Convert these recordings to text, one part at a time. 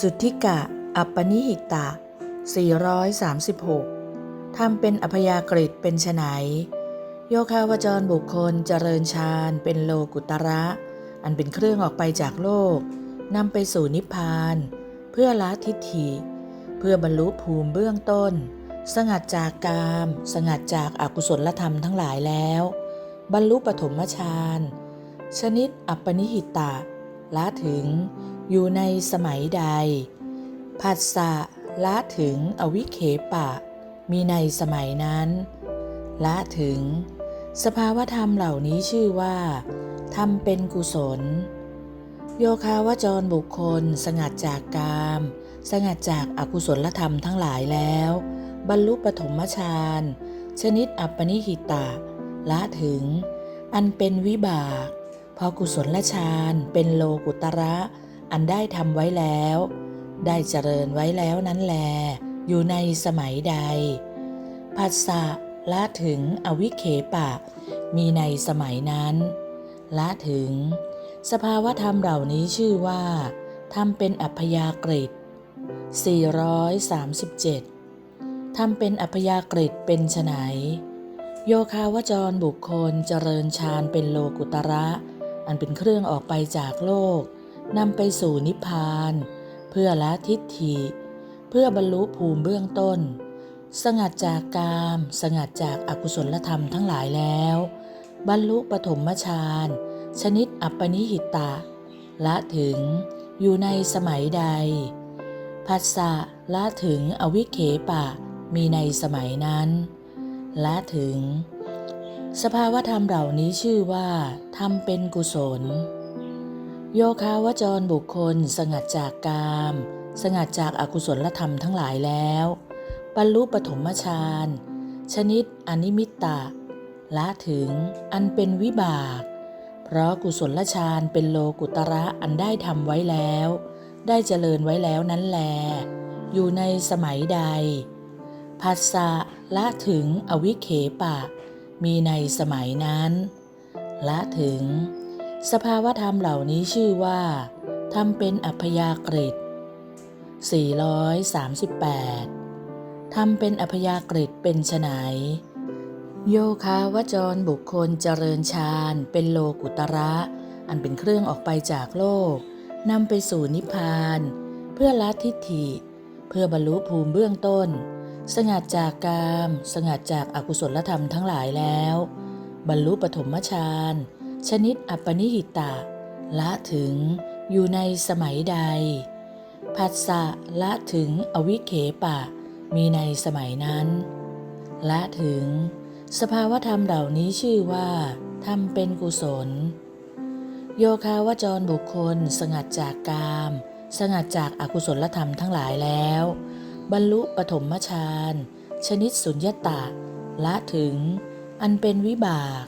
สุทธิกะ อัปปนิหิตะ 436ทำเป็นอพยากฤิเป็นไฉนโยคาวจรบุคคลเจริญฌานเป็นโลกุตระ อันเป็นเครื่องออกไปจากโลกนำไปสู่นิพพาน เพื่อละทิฏฐิ เพื่อบรรลุภูมิเบื้องต้น สงัดจากกาม สงัดจากอากุศลธรรมทั้งหลายแล้ว บรรลุปฐมฌานชนิดอัปปนิหิตะละถึง อยู่ในสมัยใด ผัสสะละถึงอวิเคปะ มีในสมัยนั้น ละถึง สภาวธรรมเหล่านี้ชื่อว่าทำเป็นกุศล โยคาวจรบุคคล สงัดจากกาม สงัดจากอากุศลธรรมทั้งหลายแล้ว บรรลุปฐมฌานชนิดอัปปนิหิตะ ละถึง อันเป็นวิบาก พอกุศลฌานเป็นโลกุตระ อันได้ทำไว้แล้ว ได้เจริญไว้แล้วนั้นแล อยู่ในสมัยใดผัสสะละถึงอวิเคปะ มีในสมัยนั้นละถึง สภาวธรรมเหล่านี้ชื่อว่าทำเป็นอัพยากฤิ437ทำเป็นอัพยากฤิเป็นไฉนโยคาวจรบุคคลเจริญฌานเป็นโลกุตระ อันเป็นเครื่องออกไปจากโลก นำไปสู่นิพพาน เพื่อละทิฏฐิ เพื่อบรรลุภูมิเบื้องต้น สงัดจากกาม สงัดจากอากุศลธรรมทั้งหลายแล้ว บรรลุปฐมฌานชนิดอัปปนิหิตะ ละถึงอยู่ในสมัยใดผัสสะละถึงอวิเคปะ มีในสมัยนั้น ละถึง สภาวธรรมเหล่านี้ชื่อว่าทำเป็นกุศล โยคาวจรบุคคลสงัดจากกาม สงัดจากอากุศลธรรมทั้งหลายแล้ว บรรลุปฐมฌานชนิดอนิมิตตะละถึงอันเป็นวิบาก เพราะกุศลฌานเป็นโลกุตระอันได้ทำไว้แล้ว ได้เจริญไว้แล้วนั้นแล อยู่ในสมัยใดผัสสะละถึงอวิเคปะ มีในสมัยนั้น ละถึง สภาวธรรมเหล่านี้ชื่อว่าทำเป็นอัพยากฤิ438ทำเป็นอัพยากฤิเป็นไฉนโยคาวจรบุคคลเจริญฌานเป็นโลกุตระ อันเป็นเครื่องออกไปจากโลกนำไปสู่นิพพาน เพื่อละทิฏฐิ เพื่อบรรลุภูมิเบื้องต้น สงัดจากกาม สงัดจากอากุศลธรรมทั้งหลายแล้ว บรรลุปฐมฌาน ชนิดอัปนิหิตะ ละถึงอยู่ในสมัยใด ผัสสะละถึงอวิเคปะ มีในสมัยนั้น ละถึง สภาวธรรมเหล่านี้ชื่อว่าทำเป็นกุศล โยคาวจรบุคคลสงัดจากกาม สงัดจากอากุศลธรรมทั้งหลายแล้ว บรรลุปฐมฌานชนิดสุญญตาละถึง อันเป็นวิบาก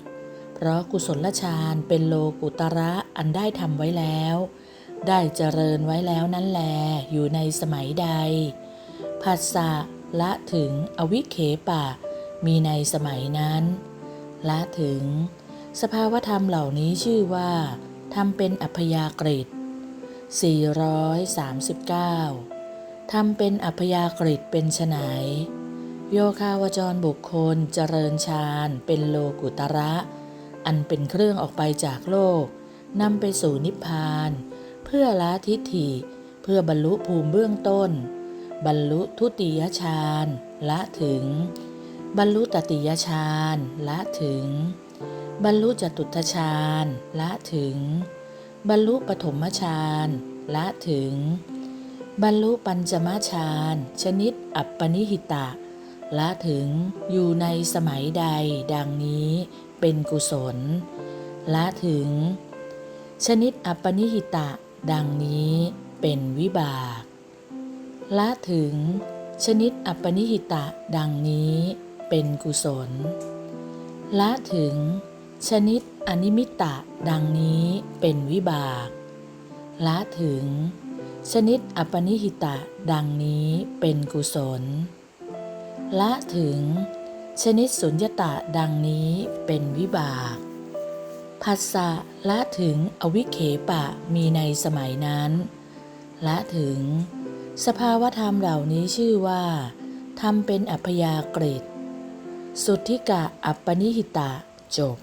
เพราะกุศลฌานเป็นโลกุตระอันได้ทำไว้แล้ว ได้เจริญไว้แล้วนั่นแล อยู่ในสมัยใดผัสสะละถึงอวิเคปะ มีในสมัยนั้น ละถึง สภาวธรรมเหล่านี้ชื่อว่าทำเป็นอัพยากฤิ439ทำเป็นอัพยากฤิเป็นไฉนโยคาวจรบุคคลเจริญฌานเป็นโลกุตระ อันเป็นเครื่องออกไปจากโลกนำไปสู่นิพพาน เพื่อละทิฏฐิ เพื่อบรรลุภูมิเบื้องต้น บรรลุทุติยฌานละถึง บรรลุตติยฌานละถึง บรรลุจตุตฌานละถึง บรรลุปฐมฌานละถึง บรรลุปัญจมฌานชนิดอัปปนิหิตะละถึงอยู่ในสมัยใดดังนี้ เป็นกุศล ละถึง ชนิดอัปนิหิตะ ดังนี้เป็นวิบาก ละถึง ชนิดอัปนิหิตะ ดังนี้เป็นกุศล ละถึง ชนิดอนิมิตะ ดังนี้เป็นวิบาก ละถึง ชนิดอัปปนิหิตะ ดังนี้เป็นกุศล ละถึง ชนิดสุญญตะดังนี้เป็นวิบากผัสสะละถึงอวิเคปะมีในสมัยนั้นและถึง สภาวธรรมเหล่านี้ชื่อว่าทำเป็นอัพยากฤิตสุทธิกะอัปปนิหิตะจบ